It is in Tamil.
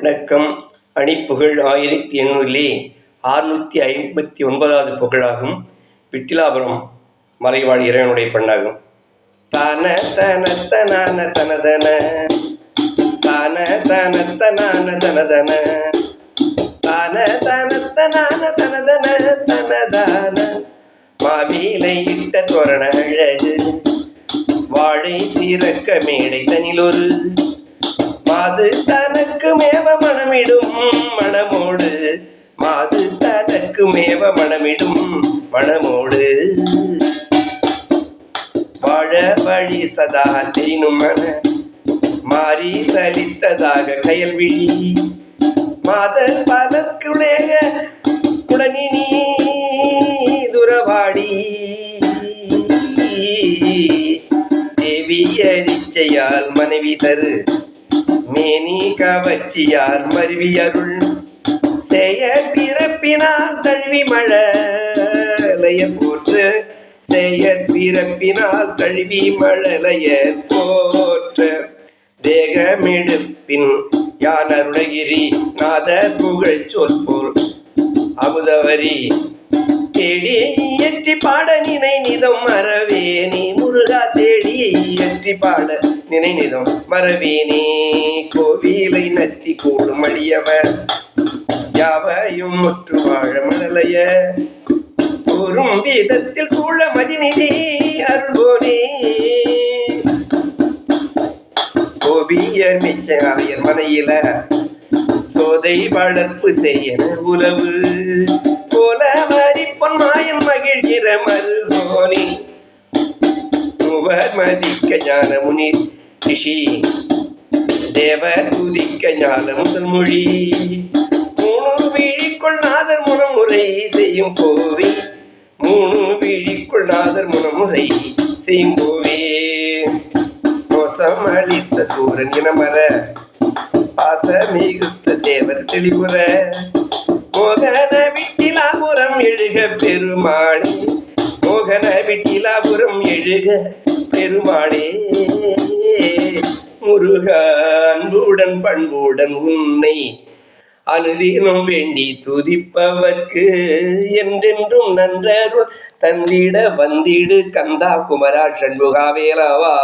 வணக்கம். அணிப்புகழ் ஆயிரத்தி எண்ணூறிலே ஆறுநூற்றி ஐம்பத்தி ஒன்பதாவது புகழாகும். விட்டிலாபுரம் மலைவாழ் இறைவனுடைய பெண்ணாகும். தன தன தனான தனதன. தன தன தனான தனதன. தன தன தனான தனதன தனதான. மாவிலை இட்ட தோரண அழகு. வாழை சீரக்க மேடை தனிலொரு. மாது தனக்கு மேவ மணமிடும் மணமோடு மாது தனக்கு மேவ மணமிடும் மணமோடு வாழ வழி சதா தெரினும் மன. மாறி சலித்ததாக கயல்விழி மாதன் பலர்க்குடைய உடனினி துறவாடி தேவி அரிச்சையால் மனைவி தரு. மேனி கவச்சியார் மருவி அருள் செய்ய பிறப்பினால் தழுவி மழலைய போற்று. செய்ய பிறப்பினால் தழுவி மழலைய போற்ற. தேகமெடுப்பின் யான் அருணகிரி நாத புகழ் சொல் அமுதவரி தேடி இயற்றி பாட நினை நிதம் மறவேனி. முருகா தேடி இயற்றி பாட நினை நிதம் மறவேனே. கோவிலை நத்தி கூடும் அடியவர். யாவையும் முற்று வாழ மணலைய கூறும் வீதத்தில் சூழ மதிநிதி அருள்வோனே. கோபியர் மிச்ச ஆயர் மனையில சோதை வளர்ப்பு செய்ய உறவு. போல வரி பொன்மாயம் மகிழ்கிற மருகோனி மூவர் மதிக்க ஞான முனி ரிஷி. தேவ துதிக்க ஞான முதல் மொழி. மூணு விழிக்குள் நாதர் முனமுறை செய்யும் கோவி. மூணு விழிக்குள் நாதர் முனமுறை செய்யும் கோவே. கோசம் அளித்த சூரன் இனமர பாச மிகுத்த தேவர் தெளிவுற. மோகன விட்டிலாபுரம் எழுக பெருமாளே. மோகன விட்டிலாபுரம் எழுக பெருமாளே. முருக அன்புடன் பண்புடன் உன்னை அனுதினம் வேண்டி துதிப்பவர்க்கு என்றென்றும் நன்றருள் தந்திட வந்திடு கந்தா குமரா சண்முகாவேலவா